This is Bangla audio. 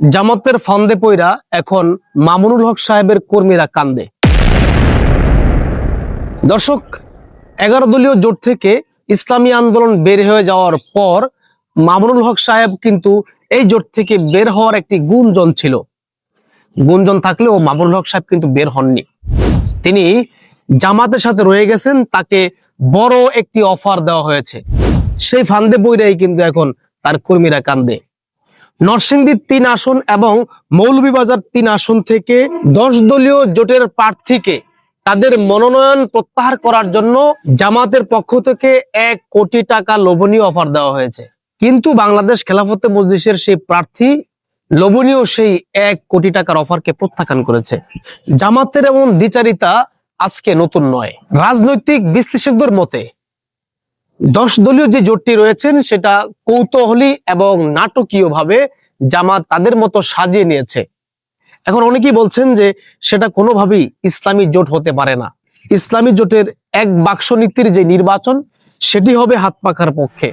জামাতের ফান্দে পইরা এখন মামুনুল হক সাহেবের কর্মীরা কান্দে। দর্শক, এগারো দলীয় জোট থেকে ইসলামী আন্দোলন বের হয়ে যাওয়ার পর মামুনুল হক সাহেব কিন্তু এই জোট থেকে বের হওয়ার একটি গুঞ্জন ছিল। গুঞ্জন থাকলেও মামুনুল হক সাহেব কিন্তু বের হননি। তিনি জামাতের সাথে রয়ে গেছেন, তাকে বড় একটি অফার দেওয়া হয়েছে। সেই ফান্দে বইরাই কিন্তু এখন তার কর্মীরা কান্দে। নরসিংদীর তিন আসন এবং মৌলভীবাজার তিন আসন থেকে দশ দলীয় জোটের প্রার্থীকে তাদের মনোনয়ন প্রত্যাহার করার জন্য জামাতের পক্ষ থেকে এক কোটি টাকা লোভনীয় অফার দেওয়া হয়েছে। কিন্তু বাংলাদেশ খেলাফতে মজলিসের সেই প্রার্থী লোভনীয় সেই এক কোটি টাকার অফারকে প্রত্যাখ্যান করেছে। জামাতের এমন দ্বিচারিতা আজকে নতুন নয়। রাজনৈতিক বিশ্লেষকদের মতে দশ দলীয় যে জোটটি রয়েছেন, সেটা কৌতূহলী এবং নাটকীয়ভাবে জামাত তাদের মতো সাজিয়ে নিয়েছে। এখন অনেকেই বলছেন যে সেটা কোনোভাবেই ইসলামী জোট হতে পারে না। ইসলামী জোটের এক বাক্স নীতির যে নির্বাচন, সেটি হবে হাত পাখার পক্ষে।